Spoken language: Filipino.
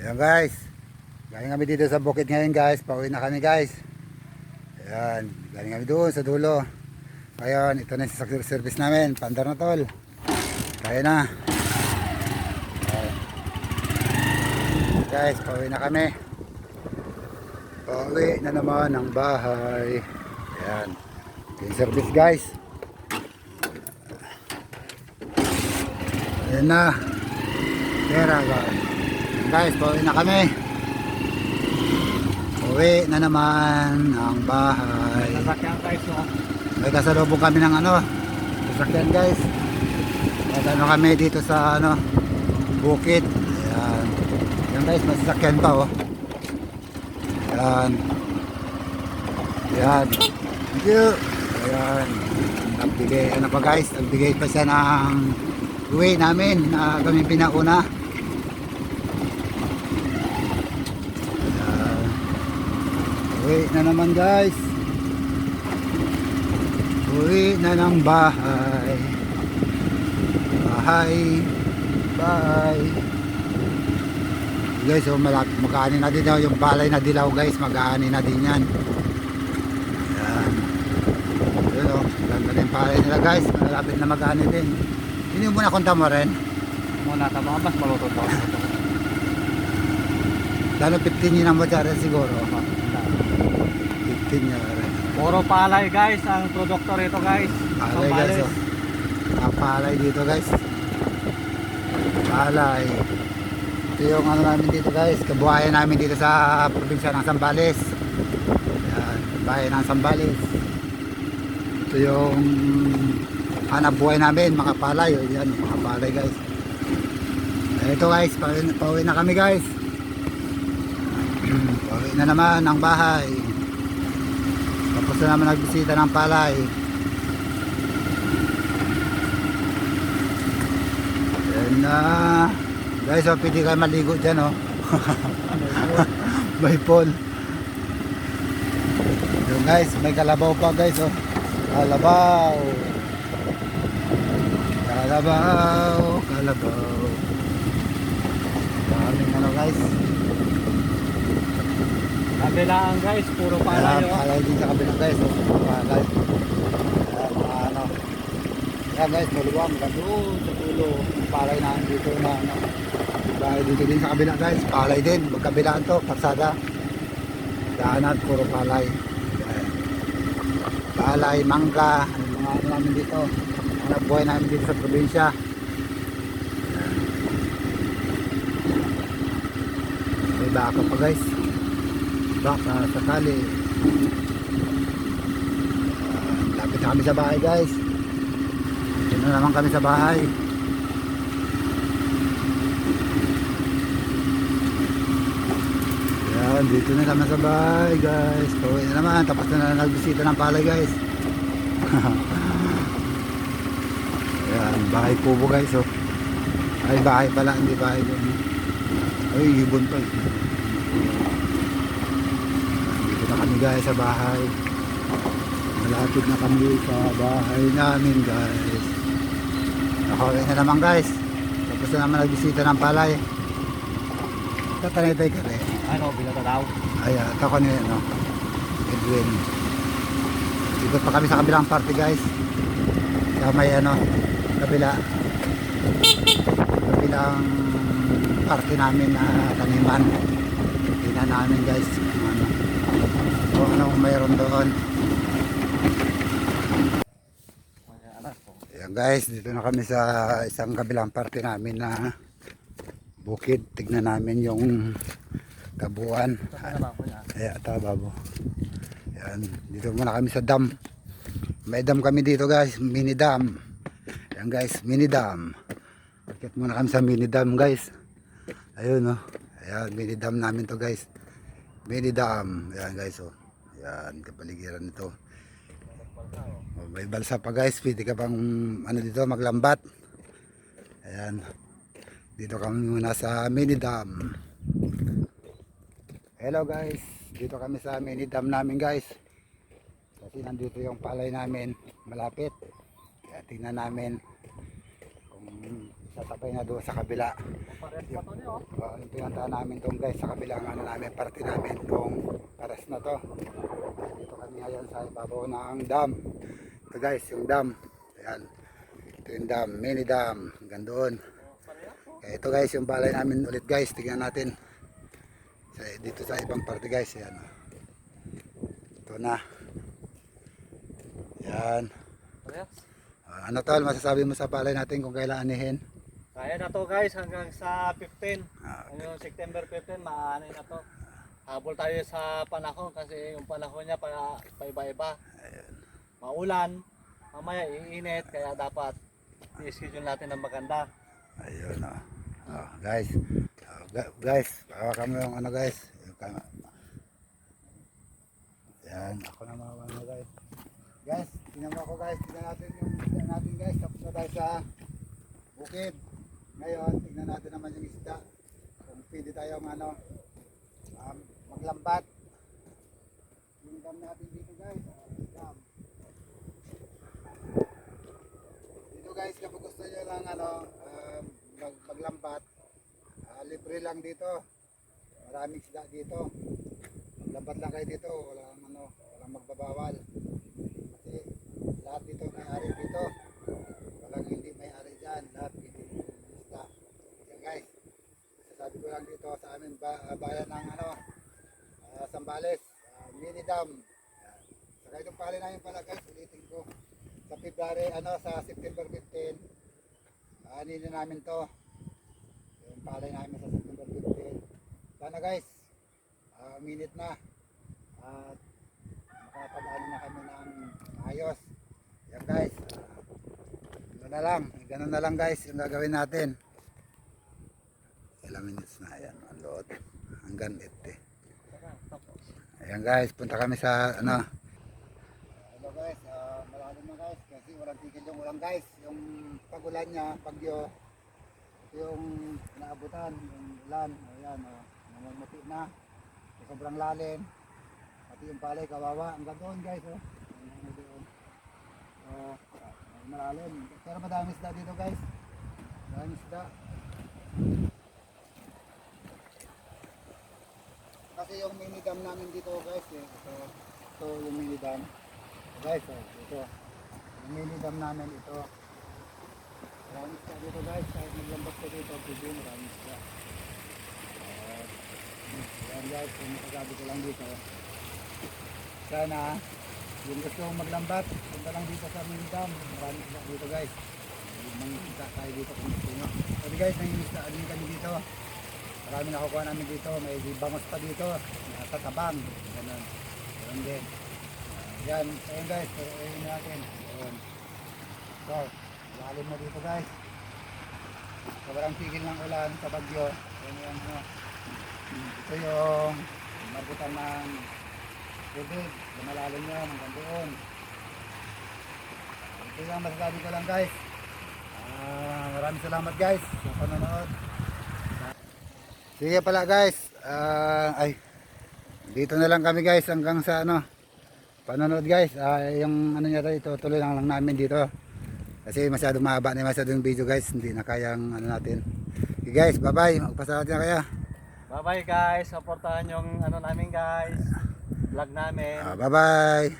Ayan guys. Galing kami dito sa bukid ngayon guys. Pauwi na kami guys. Ayan. Galing kami doon sa dulo. Ngayon, ito na yung service namin. Pandar na tol. Kaya na. Ayan. Guys, pauwi na kami. Pauwi na naman ang bahay. Ayan. Ito yung service guys. Ayan na. Pera guys. Guys, pauwi na kami. Uwi na naman ang bahay. Sasakyan guys, no? May kasalubong kami ng ano, sasakyan guys. At ano kami dito sa ano, bukid. Ayan. Ayan guys, may sasakyan pa oh. Ayan. Ayan. Thank you. Ayan. Nagbigay, ano pa guys, nagbigay pa siya ng uwi namin na kami pinauna. Uwi na naman guys. Uwi na ng bahay. Bahay. Bye. Guys, so malapit mag-aani na din daw yung balay na dilaw guys, mag-aani na din yan. Yan. Yun o, ganda din palay nila guys, malapit na mag-aani din. Yung muna kunta mo rin. Muna ta mga mas maluto to. Lalo 15 yun ang motsara siguro. 15 yun rin. Puro palay guys, ang produkto rito guys. Palay guys oh. Ang palay dito guys. Palay. Ito yung ano namin dito guys. Kabuhayan namin dito sa probinsya ng Sambales. Yan. Bayan ng Sambales. Ito yung hanap buhay namin. Mga palay. Yan. Mga palay guys. Ito guys. Pauwi na kami guys. Pauwi na naman ang bahay. Tapos na naman nagbisita ng palay. Yan na. Guys, oh, pwede kayo maligo dyan, oh. may pool. Yung guys, may kalabaw pa, guys, oh. Kalabaw. Kalabaw, kalabaw. Daming ano, guys. Kabilaan guys, puro palay. Oh. palay din sa kabila, guys, oh. Palay. Ayan, mga ano. Yan, guys, maluwang. Doon sa tulo. Palay na dito na, ano. Dahil dito din sa kabila guys, palay din. Magkabilaan to, parsada. Daanan, puro palay. Ayan. Palay, mangga, ano mga ano namin dito. Ano buhay namin dito sa probinsya. Ayan. May baka pa guys. Baka sakali. Ayan, Lapit na kami sa bahay guys. Dito na naman kami sa bahay. Yan, dito na kami sa bahay guys. Pauwi na naman. Tapos na nagbisita ng palay guys. Yan, bahay kubo guys. Oh. Ay, bahay pala. Hindi bahay doon. Ay, ibon pa. eh. Na kami guys sa bahay. Malapit na kami sa bahay namin guys. Nakauwi na naman guys. Tapos na naman nagbisita ng palay. Tatanay-tay ka rin. Ano, binata daw. Ay, uh, ako ni ano, Edwin. Ikot pa kami sa kabilang party guys. Sa may ano, kabila. Kabilang party namin na taniman. Tingnan namin guys kung ano. Kung mayroon doon. Ayan guys, dito na kami sa isang kabilang party namin na bukid. Tignan namin yung kabuuan. Kaya ito babo. Yan, dito muna kami sa dam. May dam kami dito guys, mini dam. Yan guys, mini dam. Akit muna kami sa mini dam guys. Ayun oh. Ayan, mini dam namin to guys. Mini dam. Ayan guys oh. Ayan, kapaligiran nito. Oh, may balsa pa guys, pwede ka pang ano dito maglambat. Ayan. Dito kami muna sa mini dam. Hello guys, dito kami sa mini dam namin guys. Kasi nandito yung palay namin malapit. Kaya tingnan namin kung sa tapay na doon sa kabila. Pa to niyo. Uh, yung pinuntahan namin tong guys sa kabilang ano namin, parte namin tong pares na to. Dito kami ngayon sa ibabaw ng dam. Ito guys, yung dam. Ayan. Ito yung dam, mini dam. Hanggang doon. Kaya ito guys, yung balay namin ulit guys. Tingnan natin. Sa, dito sa ibang parte guys. Ayan. Ito na. Ayan. Pares. Ah, ano tol, masasabi mo sa balay natin kung kailan anihin? Kaya na to guys hanggang sa 15. Ah, Hanggang September 15 maanay na to. Habol tayo sa panahon kasi yung panahon niya pa paiba-iba. Ayan. Maulan, mamaya iinit kaya dapat i-schedule natin ng maganda. Ayun oh. Oh, guys. Oh, gu- guys, hawakan mo yung ano guys. Yung kama. Yan, ako na mga ano guys. Guys, tingnan mo ako guys. Tingnan natin yung isda natin guys. Tapos na tayo sa bukid. Ngayon, tingnan natin naman yung isda. Kung pwede tayong ano, um, maglambat. Yung dam natin dito guys. Dam. Dito guys, kapag gusto nyo lang ano, um, mag maglambat, ah, libre lang dito. Maraming sila dito. Maglambat lang kayo dito, walang ano, walang magbabawal. Kasi lahat dito may ari dito. Walang hindi may ari dyan, lahat hindi isda. Yan guys, sasabi ko lang dito sa amin ba, ah, bayan ng ano, ah, Sambales, ah, mini dam. Yan. Saka itong pali namin pala guys, ulitin ko sa February, ano, sa September 15, aanin na namin to. Yung palay namin sa September 15. Sana guys, ah, minute na. At makapag-ano na kami ng ayos. Yan guys. Uh, na lang. Ganun na lang guys yung gagawin natin. Ilang minutes na. Ayan, ang Hanggang 80. Ayan guys, punta kami sa ano, Hello guys, uh, malalim na guys kasi walang tigil yung ulan guys. Yung pagulan niya, bagyo, yung naabutan, yung ulan, ayan, uh, namumuti na. Sobrang lalim. Pati yung palay kawawa, hanggang doon guys. Oh. Hanggang. Uh, malalim. Pero madami isda dito guys. Madami isda. Yung mini dam namin dito guys, eh, ito, ito yung mini dam. Guys, oh, ito. Yung mini dam namin ito. Maraming isda dito guys, kahit naglambak ko dito, pwede maraming isda. Uh, yan guys, yung masasabi ko lang dito. Sana, yung gusto mong maglambat, punta lang dito sa mini dam. Maraming isda dito guys. Isda tayo dito kung gusto nyo. Sabi guys, isda din kami dito. Marami nakukuha namin dito. May bangos pa dito. Nasa tabang. Ganun. Ganun din. Yan, ayun guys, ayun natin. Ayun. So, lalim na dito guys. Sobrang tigil ng ulan sa bagyo. Ayun yung ano. Ito yung mabutan ng tubig. Lumalalim yan hanggang doon. Ito yung masasabi ko lang guys. Ah, maraming salamat guys sa panonood. Sige pala guys. Ah, ay, dito na lang kami guys hanggang sa ano panonood guys. Ah, yung ano niya ito tuloy lang lang namin dito. Kasi masyado mahaba na masyado yung video guys. Hindi na kayang ano natin. Okay, guys bye bye magpasalamat na kaya. Bye bye guys, supportahan yung ano namin guys. Vlog namin. Ah, bye bye